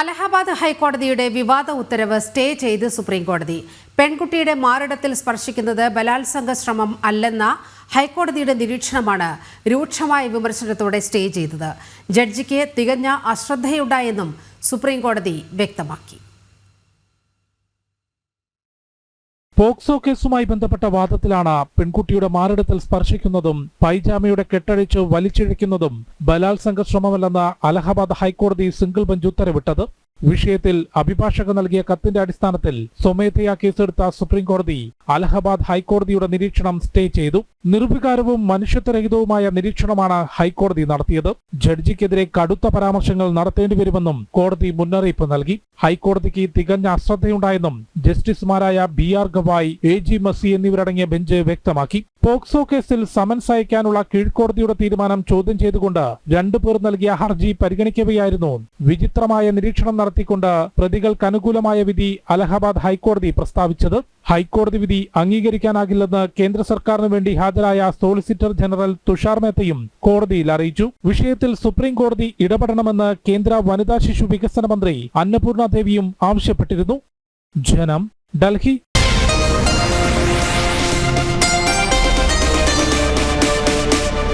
അലഹബാദ് ഹൈക്കോടതിയുടെ വിവാദ ഉത്തരവ് സ്റ്റേ ചെയ്ത് സുപ്രീംകോടതി. പെൺകുട്ടിയുടെ മാറിടത്തിൽ സ്പർശിക്കുന്നത് ബലാത്സംഗ ശ്രമം അല്ലെന്ന ഹൈക്കോടതിയുടെ നിരീക്ഷണമാണ് രൂക്ഷമായ വിമർശനത്തോടെ സ്റ്റേ ചെയ്തത്. ജഡ്ജിക്ക് തികഞ്ഞ അശ്രദ്ധയുണ്ടായെന്നും സുപ്രീംകോടതി വ്യക്തമാക്കി. പോക്സോ കേസുമായി ബന്ധപ്പെട്ട വാദത്തിലാണ് പെൺകുട്ടിയുടെ മാറിടത്തിൽ സ്പർശിക്കുന്നതും പൈജാമയുടെ കെട്ടഴിച്ച് വലിച്ചിഴയ്ക്കുന്നതും ബലാത്സംഗ ശ്രമമല്ലെന്ന് അലഹബാദ് ഹൈക്കോടതി സിംഗിൾ ബെഞ്ച് ഉത്തരവിട്ടത്. വിഷയത്തിൽ അഭിഭാഷക നൽകിയ കത്തിന്റെ അടിസ്ഥാനത്തിൽ സ്വമേധയാ കേസെടുത്ത സുപ്രീം കോടതി അലഹബാദ് ഹൈക്കോടതിയുടെ നിരീക്ഷണം സ്റ്റേ ചെയ്തു. നിർവികാരവും മനുഷ്യത്വരഹിതവുമായ നിരീക്ഷണമാണ് ഹൈക്കോടതി നടത്തിയത്. ജഡ്ജിക്കെതിരെ കടുത്ത പരാമർശങ്ങൾ നടത്തേണ്ടി വരുമെന്നും കോടതി മുന്നറിയിപ്പ് നൽകി. ഹൈക്കോടതിക്ക് തികഞ്ഞ അശ്രദ്ധയുണ്ടായെന്നും ജസ്റ്റിസുമാരായ B R Gavai A G Masih എന്നിവരടങ്ങിയ ബെഞ്ച് വ്യക്തമാക്കി. പോക്സോ കേസിൽ സമൻസ് അയക്കാനുള്ള കീഴ്ക്കോടതിയുടെ തീരുമാനം ചോദ്യം ചെയ്തുകൊണ്ട് രണ്ടുപേർ നൽകിയ ഹർജി പരിഗണിക്കവെയായിരുന്നു. വിചിത്രമായ നിരീക്ഷണം നടത്തിക്കൊണ്ട് പ്രതികൾക്ക് അനുകൂലമായ വിധി അലഹബാദ് ഹൈക്കോടതി പ്രസ്താവിച്ചത്. ഹൈക്കോടതി വിധി അംഗീകരിക്കാനാകില്ലെന്ന് കേന്ദ്ര സർക്കാരിന് വേണ്ടി ഹാജരായ സോളിസിറ്റർ ജനറൽ തുഷാർ മേത്തയും കോടതിയിൽ അറിയിച്ചു. വിഷയത്തിൽ സുപ്രീം കോടതി ഇടപെടണമെന്ന് കേന്ദ്ര വനിതാ ശിശു വികസന മന്ത്രി അന്നപൂർണ ദേവിയും ആവശ്യപ്പെട്ടിരുന്നു. ജനം ഡൽഹി